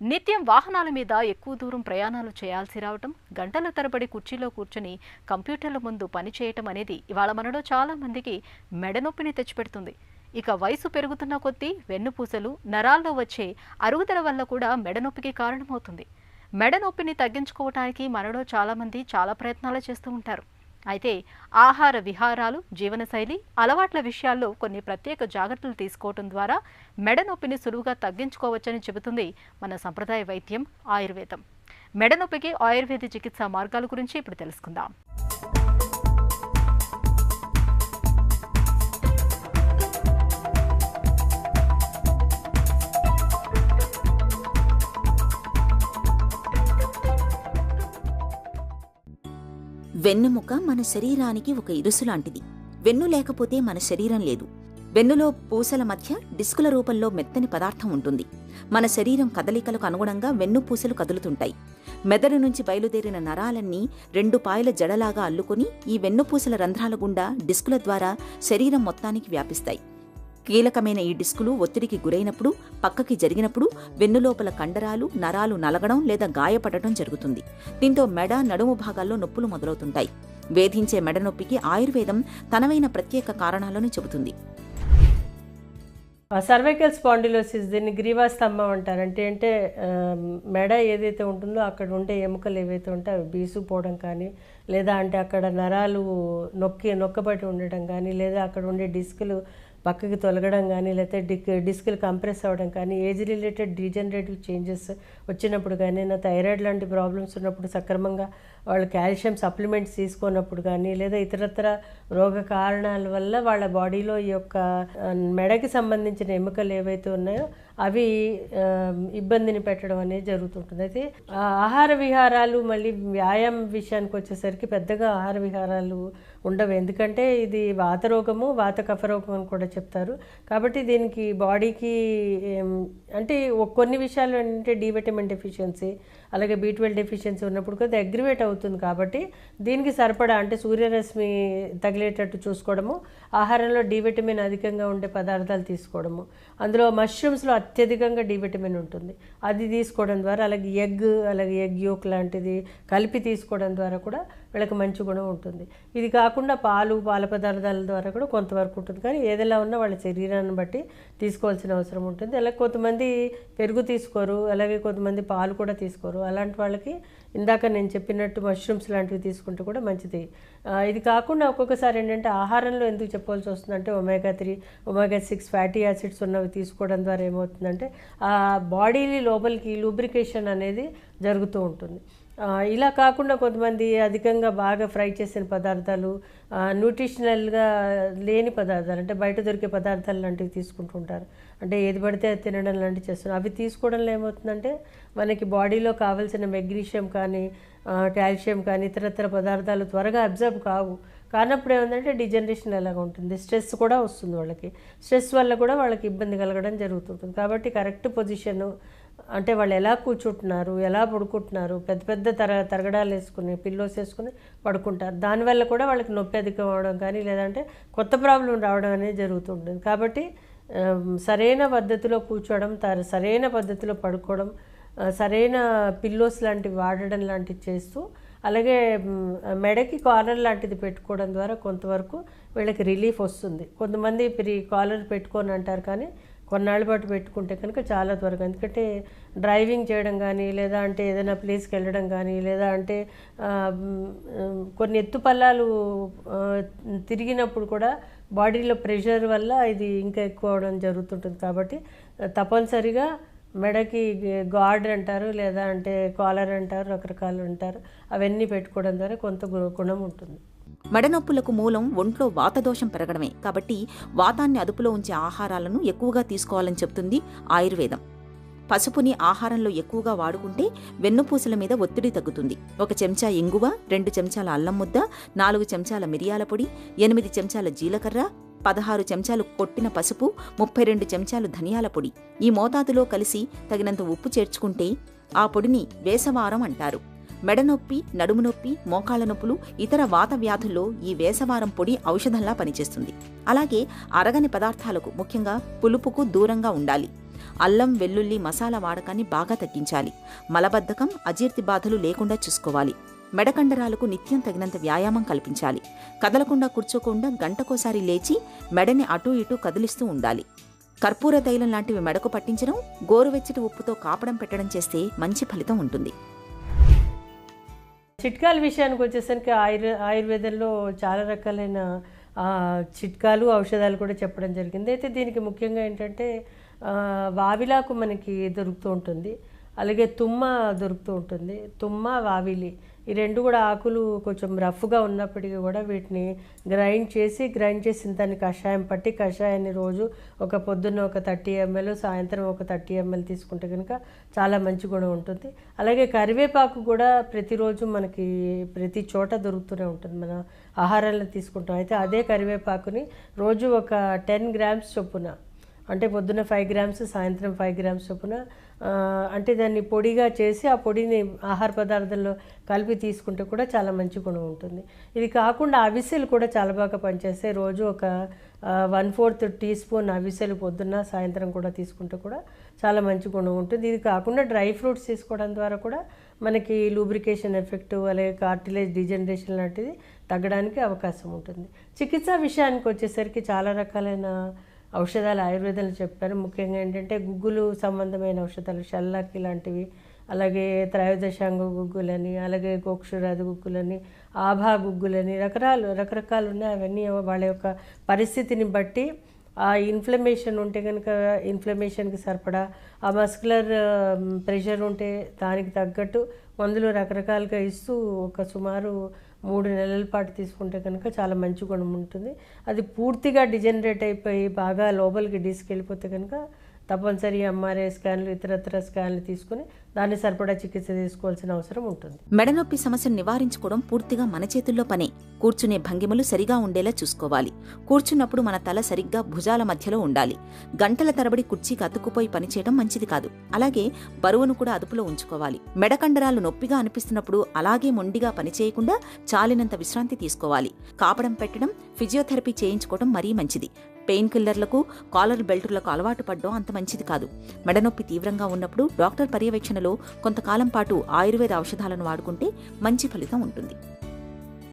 నిత్యం వాహనాల మీద ఎక్కువ దూరం ప్రయాణాలు చేయాల్సి రావటం గంటల తరబడి కుర్చీలో కూర్చుని కంప్యూటర్ల ముందు పని చేయటం అనేది ఇవాళ మనలో చాలామందికి మెడనొప్పిని తెచ్చిపెడుతుంది. ఇక వయసు పెరుగుతున్న కొద్దీ వెన్నుపూసలు నరాల్లో వచ్చే అరుగుదల వల్ల కూడా మెడనొప్పికి కారణమవుతుంది. మెడనొప్పిని తగ్గించుకోవటానికి మనలో చాలామంది చాలా ప్రయత్నాలు చేస్తూ ఉంటారు. అయితే ఆహార విహారాలు జీవనశైలి అలవాట్ల విషయాల్లో కొన్ని ప్రత్యేక జాగ్రత్తలు తీసుకోవటం ద్వారా మెడ నొప్పిని సులువుగా తగ్గించుకోవచ్చని చెబుతుంది మన సంప్రదాయ వైద్యం ఆయుర్వేదం. మెడ నొప్పికి ఆయుర్వేద చికిత్సా మార్గాల గురించి ఇప్పుడు తెలుసుకుందాం. వెన్నెముక మన శరీరానికి ఒక ఇరుసు లాంటిది. వెన్ను లేకపోతే మన శరీరం లేదు. వెన్నులో పూసల మధ్య డిస్కుల రూపంలో మెత్తని పదార్థం ఉంటుంది. మన శరీరం కదలికలకు అనుగుణంగా వెన్ను పూసలు కదులుతుంటాయి. మెదడు నుంచి బయలుదేరిన నరాలన్నీ రెండు పాయల జడలాగా అల్లుకొని ఈ వెన్నుపూసల రంధ్రాల గుండా డిస్కుల ద్వారా శరీరం మొత్తానికి వ్యాపిస్తాయి. కీలకమైన ఈ డిస్కులు ఒత్తిడికి గురైనప్పుడు పక్కకి జరిగినప్పుడు వెన్నులోపల కండరాలు నరాలు నలగడం లేదా గాయపడటం జరుగుతుంది. దీంతో మెడ నడుము భాగాల్లో నొప్పులు మొదలవుతుంటాయి. వేధించే మెడ నొప్పికి ఆయుర్వేదం తనవైన ప్రత్యేక కారణాలను చెబుతుంది. సర్వైకల్ స్పాండిలోసిస్ దీన్ని గ్రీవా స్తంభం అంటారు అంటే అంటే మెడ ఏదైతే ఉంటుందో అక్కడ ఉండే ఎముకలు ఏవైతే ఉంటాయో అవి బీసుకుపోవడం కానీ లేదా అంటే అక్కడ నరాలు నొక్కి నొక్కబడి ఉండడం కానీ లేదా అక్కడ ఉండే డిస్కులు పక్కకి తొలగడం కానీ లేకపోతే డిక్ డిస్కులు కంప్రెస్ అవ్వడం కానీ ఏజ్ రిలేటెడ్ డీజనరేటివ్ చేంజెస్ వచ్చినప్పుడు కానీ నా థైరాయిడ్ లాంటి ప్రాబ్లమ్స్ ఉన్నప్పుడు సక్రమంగా వాళ్ళు కాల్షియం సప్లిమెంట్స్ తీసుకున్నప్పుడు కానీ లేదా ఇతరత్ర రోగ కారణాల వల్ల వాళ్ళ బాడీలో ఈ యొక్క మెడకి సంబంధించిన ఎముకలు ఏవైతే ఉన్నాయో అవి ఇబ్బందిని పెట్టడం అనేది జరుగుతుంటుంది. అయితే ఆహార విహారాలు మళ్ళీ వ్యాయామం విషయానికి వచ్చేసరికి పెద్దగా ఆహార విహారాలు ఉండవు. ఎందుకంటే ఇది వాత రోగము వాత కఫ రోగం అని కూడా చెప్తారు. కాబట్టి దీనికి బాడీకి అంటే కొన్ని విషయాలు అంటే డి విటమిన్ డెఫిషియన్సీ అలాగే బీ ట్వెల్వ్ డెఫిషియన్సీ ఉన్నప్పుడు కూడా అగ్రివేట్ అవుతుంది కాబట్టి దీనికి సరిపడా అంటే సూర్యరశ్మి తగిలేటట్టు చూసుకోవడము ఆహారంలో డి విటమిన్ అధికంగా ఉండే పదార్థాలు తీసుకోవడము. అందులో మష్రూమ్స్లో అత్యధికంగా డి విటమిన్ ఉంటుంది. అది తీసుకోవడం ద్వారా అలాగే ఎగ్ అలాగే ఎగ్ యోక్ లాంటిది కలిపి తీసుకోవడం ద్వారా కూడా వీళ్ళకి మంచి గుణం ఉంటుంది. ఇది కాకుండా పాలు పాల పదార్థాల ద్వారా కూడా కొంతవరకు ఉంటుంది. కానీ ఏదైనా ఉన్నా వాళ్ళ శరీరాన్ని బట్టి తీసుకోవాల్సిన అవసరం ఉంటుంది. అలాగే కొంతమంది పెరుగు తీసుకోరు అలాగే కొంతమంది పాలు కూడా తీసుకోరు. అలాంటి వాళ్ళకి ఇందాక నేను చెప్పినట్టు మష్రూమ్స్ లాంటివి తీసుకుంటే కూడా మంచిది. ఇది కాకుండా ఒక్కొక్కసారి ఏంటంటే ఆహారంలో ఎందుకు చెప్పవలసి వస్తుందంటే omega three omega six fatty acids ఉన్నవి తీసుకోవడం ద్వారా ఏమవుతుందంటే ఆ బాడీని లోపలికి లూబ్రికేషన్ అనేది జరుగుతూ ఉంటుంది. ఇలా కాకుండా కొంతమంది అధికంగా బాగా ఫ్రై చేసిన పదార్థాలు న్యూట్రిషనల్గా లేని పదార్థాలు అంటే బయట దొరికే పదార్థాలు లాంటివి తీసుకుంటూ ఉంటారు అంటే ఏది పడితే అది తినడం లాంటివి చేస్తున్నారు. అవి తీసుకోవడంలో ఏమవుతుందంటే మనకి బాడీలో కావాల్సిన మెగ్నీషియం కానీ కాల్షియం కానీ ఇతరత్ర పదార్థాలు త్వరగా అబ్జర్వ్ కావు. కానప్పుడు ఏమందంటే డిజనరేషన్ ఎలాగ ఉంటుంది. స్ట్రెస్ కూడా వస్తుంది వాళ్ళకి. స్ట్రెస్ వల్ల కూడా వాళ్ళకి ఇబ్బంది కలగడం జరుగుతుంటుంది. కాబట్టి కరెక్ట్ పొజిషన్ అంటే వాళ్ళు ఎలా కూర్చుంటున్నారు ఎలా పడుకుంటున్నారు పెద్ద పెద్ద తర తరగడాలు వేసుకుని పిల్లోస్ వేసుకుని పడుకుంటారు. దానివల్ల కూడా వాళ్ళకి నొప్పి అధికం అవడం కానీ లేదంటే కొత్త ప్రాబ్లం రావడం అనేది జరుగుతుంటుంది. కాబట్టి సరైన పద్ధతిలో కూర్చోవడం తర- సరైన పద్ధతిలో పడుకోవడం సరైన పిల్లోస్ లాంటివి వాడడం లాంటివి చేస్తూ అలాగే మెడకి కాలర్ లాంటిది పెట్టుకోవడం ద్వారా కొంతవరకు వీళ్ళకి రిలీఫ్ వస్తుంది. కొంతమంది ప్రి కాలర్ పెట్టుకొని అంటారు కానీ కొన్నాళ్ళ పాటు పెట్టుకుంటే కనుక చాలా త్వరగా. ఎందుకంటే డ్రైవింగ్ చేయడం కానీ లేదా అంటే ఏదైనా ప్లేస్కి వెళ్ళడం కానీ లేదా అంటే కొన్ని ఎత్తు పల్లాలు తిరిగినప్పుడు కూడా బాడీలో ప్రెషర్ వల్ల ఇది ఇంకా ఎక్కువ అవడం జరుగుతుంటుంది. కాబట్టి తప్పనిసరిగా మెడకి గాడ్ అంటారు లేదా అంటే కాలర్ అంటారు రకరకాలు అంటారు. అవన్నీ పెట్టుకోవడం ద్వారా కొంత గుణం ఉంటుంది. మెడనొప్పులకు మూలం ఒంట్లో వాతదోషం పెరగడమే. కాబట్టి వాతాన్ని అదుపులో ఉంచే ఆహారాలను ఎక్కువగా తీసుకోవాలని చెబుతుంది ఆయుర్వేదం. పసుపుని ఆహారంలో ఎక్కువగా వాడుకుంటే వెన్నుపూసల మీద ఒత్తిడి తగ్గుతుంది. ఒక చెంచా ఇంగువ రెండు చెంచాల అల్లం ముద్ద నాలుగు చెంచాల మిరియాల పొడి ఎనిమిది చెంచాల జీలకర్ర పదహారు చెంచాలు కొట్టిన పసుపు ముప్పై రెండు చెంచాలు ధనియాల పొడి. ఈ మోతాదులో కలిసి తగినంత ఉప్పు చేర్చుకుంటే ఆ పొడిని వేసవారం అంటారు. మెడనొప్పి నడుము నొప్పి మోకాళ్ళ నొప్పులు ఇతర వాత వ్యాధుల్లో ఈ వేసవారం పొడి ఔషధంలా పనిచేస్తుంది. అలాగే అరగని పదార్థాలకు ముఖ్యంగా పులుపుకు దూరంగా ఉండాలి. అల్లం వెల్లుల్లి మసాలా వాడకాన్ని బాగా తగ్గించాలి. మలబద్ధకం అజీర్తి బాధలు లేకుండా చూసుకోవాలి. మెడకండరాలకు నిత్యం తగినంత వ్యాయామం కల్పించాలి. కదలకుండా కూర్చోకుండా గంటకోసారి లేచి మెడని అటూ ఇటూ కదిలిస్తూ ఉండాలి. కర్పూర తైలం లాంటివి మెడకు పట్టించడం గోరువెచ్చటి ఉప్పుతో కాపడం పెట్టడం చేస్తే మంచి ఫలితం ఉంటుంది. చిట్కాల విషయానికి వచ్చేసరికి ఆయుర్ ఆయుర్వేదంలో చాలా రకాలైన చిట్కాలు ఔషధాలు కూడా చెప్పడం జరిగింది. అయితే దీనికి ముఖ్యంగా ఏంటంటే వావిలాకు మనకి దొరుకుతూ ఉంటుంది. అలాగే తుమ్మ దొరుకుతూ ఉంటుంది. తుమ్మ వావిలి ఈ రెండు కూడా ఆకులు కొంచెం రఫ్గా ఉన్నప్పటికీ కూడా వీటిని గ్రైండ్ చేసి గ్రైండ్ చేసిన దాన్ని కషాయం పట్టి కషాయాన్ని రోజు ఒక పొద్దున్న ఒక థర్టీ ఎంఎల్ సాయంత్రం ఒక థర్టీ ఎంఎల్ తీసుకుంటే కనుక చాలా మంచి గుణం ఉంటుంది. అలాగే కరివేపాకు కూడా ప్రతిరోజు మనకి ప్రతి చోట దొరుకుతూనే ఉంటుంది. మన ఆహారాలను తీసుకుంటాం. అయితే అదే కరివేపాకుని రోజు ఒక టెన్ గ్రామ్స్ చొప్పున అంటే పొద్దున్న ఫైవ్ గ్రామ్స్ సాయంత్రం ఫైవ్ గ్రామ్స్ చొప్పున అంటే దాన్ని పొడిగా చేసి ఆ పొడిని ఆహార పదార్థాల్లో కలిపి తీసుకుంటే కూడా చాలా మంచి గుణం ఉంటుంది. ఇది కాకుండా అవిసెలు కూడా చాలా బాగా పనిచేస్తాయి రోజు ఒక వన్ ఫోర్త్ టీ స్పూన్ అవిసెలు పొద్దున్న సాయంత్రం కూడా తీసుకుంటే కూడా చాలా మంచి గుణం ఉంటుంది. ఇది కాకుండా డ్రై ఫ్రూట్స్ తీసుకోవడం ద్వారా కూడా మనకి లూబ్రికేషన్ ఎఫెక్ట్ అలాగే కార్టిలేజ్ డిజనరేషన్ లాంటిది తగ్గడానికి అవకాశం ఉంటుంది. చికిత్సా విషయానికి వచ్చేసరికి చాలా రకాలైన ఔషధాలు ఆయుర్వేదంలో చెప్పారు. ముఖ్యంగా ఏంటంటే గుగ్గులు సంబంధమైన ఔషధాలు షల్లాకి లాంటివి అలాగే త్రయోదశాంగ గుగ్గులని అలాగే గోక్షురాది గుగ్గులని ఆభా గుగ్గులని రకరాలు రకరకాలు ఉన్నాయి. అవన్నీ వాళ్ళ యొక్క పరిస్థితిని బట్టి ఆ ఇన్ఫ్లమేషన్ ఉంటే కనుక ఇన్ఫ్లమేషన్కి సరిపడా ఆ మస్కులర్ ప్రెషర్ ఉంటే దానికి తగ్గట్టు మందులు రకరకాలుగా ఇస్తూ ఒక సుమారు మూడు నెలల పాటు తీసుకుంటే కనుక చాలా మంచి గుణం ఉంటుంది. అది పూర్తిగా డిజనరేట్ అయిపోయి బాగా లోపలికి తీసుకెళ్ళిపోతే కనుక తప్పనిసరి ఎంఆర్ఐ స్కాన్లు ఇతరత్ర స్కాన్లు తీసుకుని దాన్ని సరిపడా చికిత్స తీసుకోవాల్సిన అవసరం ఉంటుంది. మెడనొప్పి సమస్యను నివారించుకోవడం పూర్తిగా మన చేతుల్లో పనే. కూర్చునే భంగిమలు సరిగా ఉండేలా చూసుకోవాలి. కూర్చున్నప్పుడు మన తల సరిగ్గా భుజాల మధ్యలో ఉండాలి. గంటల తరబడి కుర్చీకి అతుక్కుపోయి పనిచేయడం మంచిది కాదు. అలాగే బరువును కూడా అదుపులో ఉంచుకోవాలి. మెడకండరాలు నొప్పిగా అనిపిస్తున్నప్పుడు అలాగే మొండిగా పనిచేయకుండా చాలినంత విశ్రాంతి తీసుకోవాలి. కాపడం పెట్టడం ఫిజియోథెరపీ చేయించుకోవడం మరీ మంచిది. పెయిన్ కిల్లర్లకు కాలర్ బెల్టులకు అలవాటు పడడం అంత మంచిది కాదు. మెడనొప్పి తీవ్రంగా ఉన్నప్పుడు డాక్టర్ పర్యవేక్షణలో కొంతకాలం పాటు ఆయుర్వేద ఔషధాలను వాడుకుంటే మంచి ఫలితం ఉంటుంది.